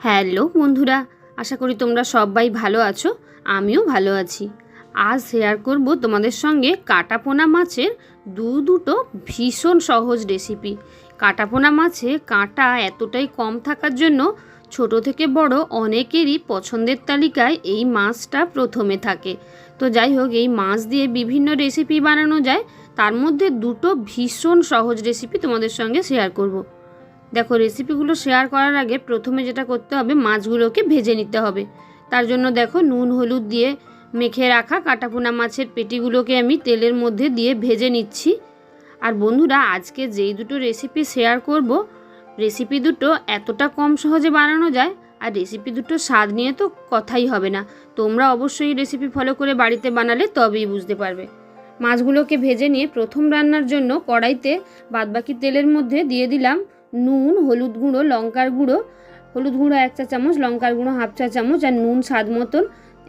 Hello বন্ধুরা, আশা করি তোমরা সবাই ভালো আছো, আমিও ভালো আছি। আজ শেয়ার করব তোমাদের সঙ্গে কাটাপোনা মাছের দু দুটো ভীষণ সহজ রেসিপি কাটাপোনা মাছে কাঁটা এতটাই কম থাকার জন্য ছোট থেকে বড় অনেকেরই পছন্দের তালিকায় এই মাছটা প্রথমে থাকে। তো যাই হোক, এই মাছ দিয়ে বিভিন্ন রেসিপি বানানো যায়, তার মধ্যে দুটো ভীষণ সহজ রেসিপি তোমাদের সঙ্গে শেয়ার করব। দেখো রেসিপিগুলো শেয়ার করার আগে প্রথমে যেটা করতে হবে, মাছগুলোকে ভেজে নিতে হবে। তার জন্য দেখো, নুন, হলুদ দিয়ে মেখে রাখা কাটাপোনা মাছের পেটিগুলোকে আমি তেলের মধ্যে দিয়ে ভেজে নিচ্ছি। আর বন্ধুরা, আজকে যেই দুটো রেসিপি শেয়ার করব রেসিপি দুটো এতটা কম সহজে বানানো যায়, আর রেসিপি দুটো স্বাদ নিয়ে তো কথাই হবে না। তোমরা অবশ্যই রেসিপি ফলো করে বাড়িতে বানালে তবেই বুঝতে পারবে। মাছগুলোকে ভেজে নিয়ে প্রথম রান্নার জন্য কড়াইতে বাদবাকি তেলের মধ্যে দিয়ে দিলাম নুন, হলুদ গুঁড়ো, লঙ্কার গুঁড়ো, হলুদ গুঁড়ো এক চা চামচ, লঙ্কার গুঁড়ো হাফ চা চামচ আর নুন স্বাদ মতন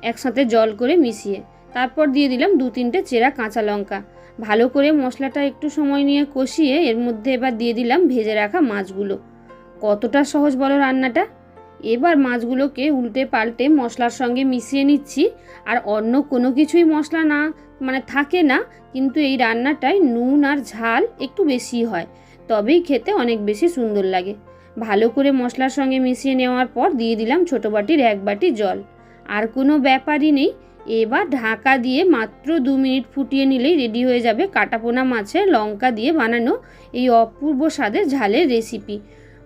একসাথে জল করে মিশিয়ে। তারপর দিয়ে দিলাম দু তিনটে চেরা কাঁচা লঙ্কা। ভালো করে মশলাটা একটু সময় নিয়ে কষিয়ে এর মধ্যে এবার দিয়ে দিলাম ভেজে রাখা মাছগুলো। কতটা সহজ বলো রান্নাটা? এবার মাছগুলোকে উল্টে পাল্টে মশলার সঙ্গে মিশিয়ে নিচ্ছি। আর অন্য কোনো কিছুই মশলা না মানে থাকে না, কিন্তু এই রান্নাটায় নুন আর ঝাল একটু বেশি হয়। তবেই খেতে অনেক বেশি সুন্দর লাগে। ভালো করে মশলার সঙ্গে মিশিয়ে নেওয়ার পর দিয়ে দিলাম ছোটো বাটির এক বাটি জল। আর কোনো ব্যাপারই নেই। এবার ঢাকা দিয়ে মাত্র দু মিনিট ফুটিয়ে নিলেই রেডি হয়ে যাবে কাটাপোনা মাছের লঙ্কা দিয়ে বানানো এই অপূর্ব স্বাদের ঝালের রেসিপি।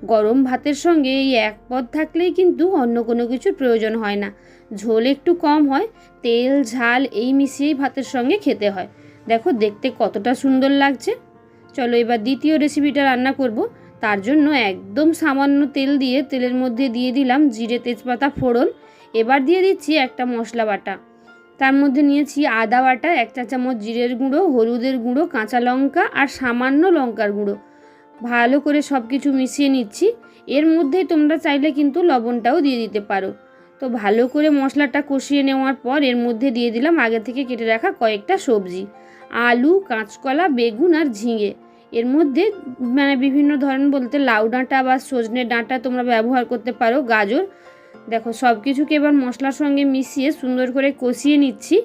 গরম ভাতের সঙ্গে এই এক পদ থাকলেই কিন্তু অন্য কোনো কিছুর প্রয়োজন হয় না। ঝোল একটু কম হয়, তেল, ঝাল এই মিশিয়েই ভাতের সঙ্গে খেতে হয়। দেখো, দেখতে কতটা সুন্দর লাগছে। চলো এবার দ্বিতীয় রেসিপিটা রান্না করব। তার জন্য একদম সামান্য তেল দিয়ে তেলের মধ্যে দিয়ে দিলাম জিরে, তেজপাতা, ফোড়ন। এবার দিয়ে দিচ্ছি একটা মশলা বাটা। তার মধ্যে নিয়েছি আদা বাটা, এক চা চামচ জিরের গুঁড়ো, হলুদের গুঁড়ো, কাঁচা লঙ্কা আর সামান্য লঙ্কার গুঁড়ো। ভালো করে সব কিছু মিশিয়ে নিচ্ছি। এর মধ্যেই তোমরা চাইলে কিন্তু লবণটাও দিয়ে দিতে পারো। তো ভালো করে মশলাটা কষিয়ে নেওয়ার পর এর মধ্যে দিয়ে দিলাম আগে থেকে কেটে রাখা কয়েকটা সবজি। আলু, কাঁচকলা, বেগুন আর ঝিঙে। এর মধ্যে মানে বিভিন্ন ধরন বলতে লাউ ডাঁটা বা সজনে ডাঁটা তোমরা ব্যবহার করতে পারো, গাজর। দেখো সব কিছুকে এবার মশলার সঙ্গে মিশিয়ে সুন্দর করে কষিয়ে নিচ্ছি।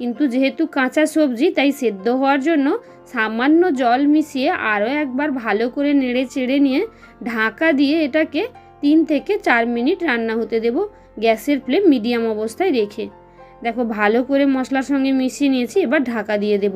কিন্তু যেহেতু কাঁচা সবজি, তাই সেদ্ধ হওয়ার জন্য সামান্য জল মিশিয়ে আরও একবার ভালো করে নেড়ে চেড়ে নিয়ে ঢাকা দিয়ে এটাকে তিন থেকে চার মিনিট রান্না হতে দেব গ্যাসের ফ্লেম মিডিয়াম অবস্থায় রেখে। দেখো, ভালো করে মশলার সঙ্গে মিশিয়ে নিয়েছি, এবার ঢাকা দিয়ে দেব।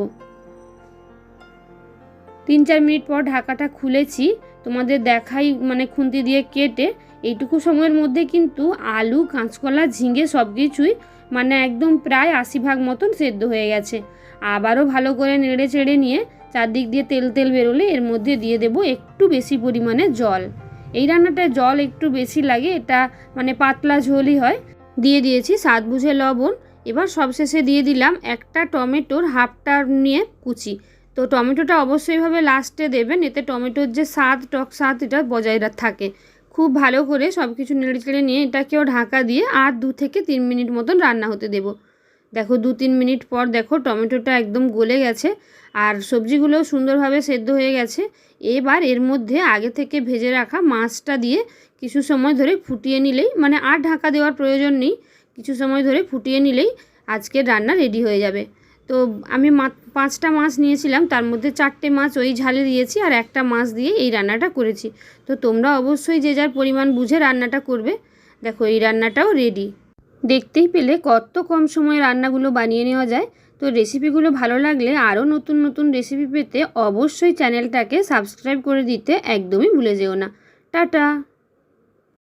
তিন চার মিনিট পর ঢাকাটা খুলেছি, তোমাদের দেখাই মানে খুন্তি দিয়ে কেটে, এইটুকু সময়ের মধ্যে কিন্তু আলু, কাঁচকলা, ঝিঙে সব কিছুই মানে একদম প্রায় আশি ভাগ মতন সেদ্ধ হয়ে গেছে। আবারও ভালো করে নেড়ে চেড়ে নিয়ে চারদিক দিয়ে তেল তেল বেরোলে এর মধ্যে দিয়ে দেব একটু বেশি পরিমাণে জল। এই রান্নাটায় জল একটু বেশি লাগে, এটা মানে পাতলা ঝোলই হয়। দিয়ে দিয়েছি স্বাদ বুঝে লবণ এবার সবশেষে দিয়ে দিলাম একটা টমেটোর হাফটা নিয়ে কুচি। তো টমেটোটা অবশ্যইভাবে লাস্টে দেবেন, এতে টমেটোর যে স্বাদ, টক স্বাদ, এটা বজায় থাকে। খুব ভালো করে সব কিছু নেড়ে চেড়ে নিয়ে এটাকেও ঢাকা দিয়ে আর দু থেকে তিন মিনিট মতন রান্না হতে দেব। দেখো দু তিন মিনিট পর দেখো টমেটোটা একদম গলে গেছে আর সবজিগুলোও সুন্দরভাবে সেদ্ধ হয়ে গেছে। এবার এর মধ্যে আগে থেকে ভেজে রাখা মাছটা দিয়ে কিছু সময় ধরে ফুটিয়ে নিলেই মানে আর ঢাকা দেওয়ার প্রয়োজন নেই। কিছু সময় ধরে ফুটিয়ে নিলেই আজকের রান্না রেডি হয়ে যাবে। তো আমি পাঁচটা মাছ নিয়েছিলাম, তার মধ্যে চারটে মাছ ওই ঝালে দিয়েছি আর একটা মাছ দিয়ে এই রান্নাটা করেছি। তো তোমরা অবশ্যই যে যার পরিমাণ বুঝে রান্নাটা করবে, দেখো এই রান্নাটাও রেডি দেখতেই পেলে কত কম সময়ে রান্নাগুলো বানিয়ে নেওয়া যায়। তো রেসিপিগুলো ভালো লাগলে আরও নতুন নতুন রেসিপি পেতে অবশ্যই চ্যানেলটাকে সাবস্ক্রাইব করে দিতে একদমই ভুলে যেও না। টাটা!